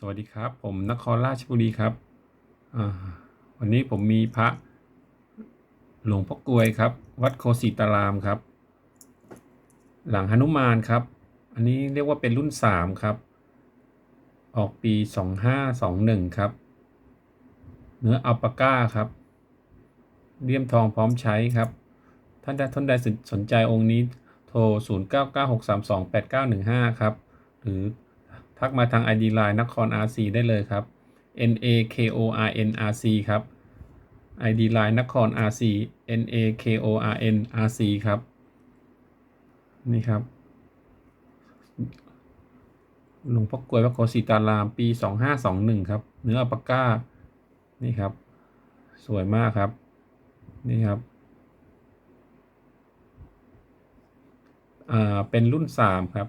สวัสดีครับ ผมนครราชบุรีครับ วันนี้ผมมีพระหลวงพ่อกลวยครับ วัดโคสิตารามครับ หลังหนุมานครับ อันนี้เรียกว่าเป็นรุ่นสามครับ ออกปีสองห้าสองหนึ่งครับ เนื้ออัลปาก้าครับเลี่ยมทองพร้อมใช้ครับ ท่านใดท่านใดสนใจองค์นี้โทร 0 9 9 6 3 2 8 9 1 5 ครับ หรือ ทักมาทาง ID Line นคร RC ได้เลยครับ N A K O R N R C ครับ ID Line นคร RC N A K O R N R C ครับ นี่ครับ หลวงพ่อกลวยพระโคสิตารามปี 2521 ครับ เนื้ออัปาก้า นี่ครับ สวยมากครับ นี่ครับ อ่า เป็นรุ่นสามครับ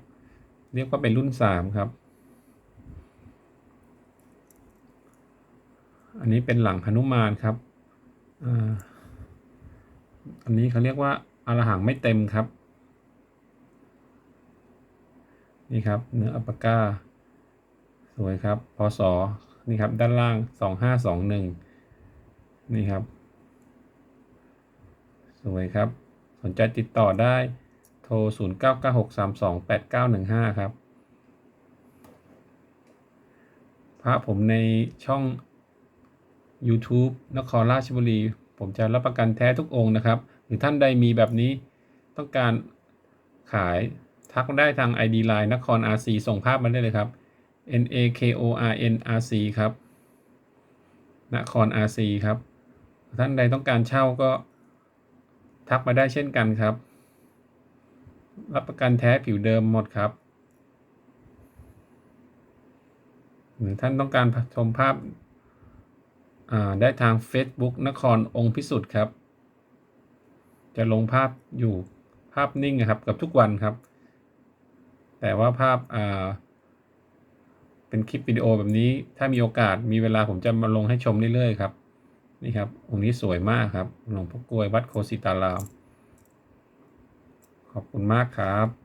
เรียกว่าเป็นรุ่นสามครับ อันนี้เป็นหลังหนุมานครับอันนี้เขาเรียกว่าอารหังไม่เต็มครับ นี่ครับเนื้ออัปาก้า สวยครับพศนี่ครับด้านล่างสองห้าสองหนึ่งนี่ครับ สวยครับ สนใจติดต่อได้โทร 0 9 9 6 3 2 8 9 1 5 ครับ พระผมในช่อง YouTube นครราชบุรี ผมจะรับประกันแท้ทุกองค์นะครับ หรือท่านใดมีแบบนี้ต้องการขายทักได้ทาง ID Line นคร RC ส่งภาพมาได้เลยครับ N A K O R N R C ครับนคร RC ครับ ท่านใดต้องการเช่าก็ทักมาได้เช่นกันครับ รับประกันแท้ผิวเดิมหมดครับหรือท่านต้องการชมภาพ ได้ทาง Facebook นครองค์พิสุทธิ์ครับ จะลงภาพอยู่ภาพนิ่งนะครับกับทุกวันครับ แต่ว่าภาพเป็นคลิปวิดีโอแบบนี้ ถ้ามีโอกาสมีเวลาผมจะมาลงให้ชมเรื่อยๆครับ นี่ครับองค์นี้สวยมากครับหลวงพ่อกลวยวัดโคสิตาราม ขอบคุณมากครับ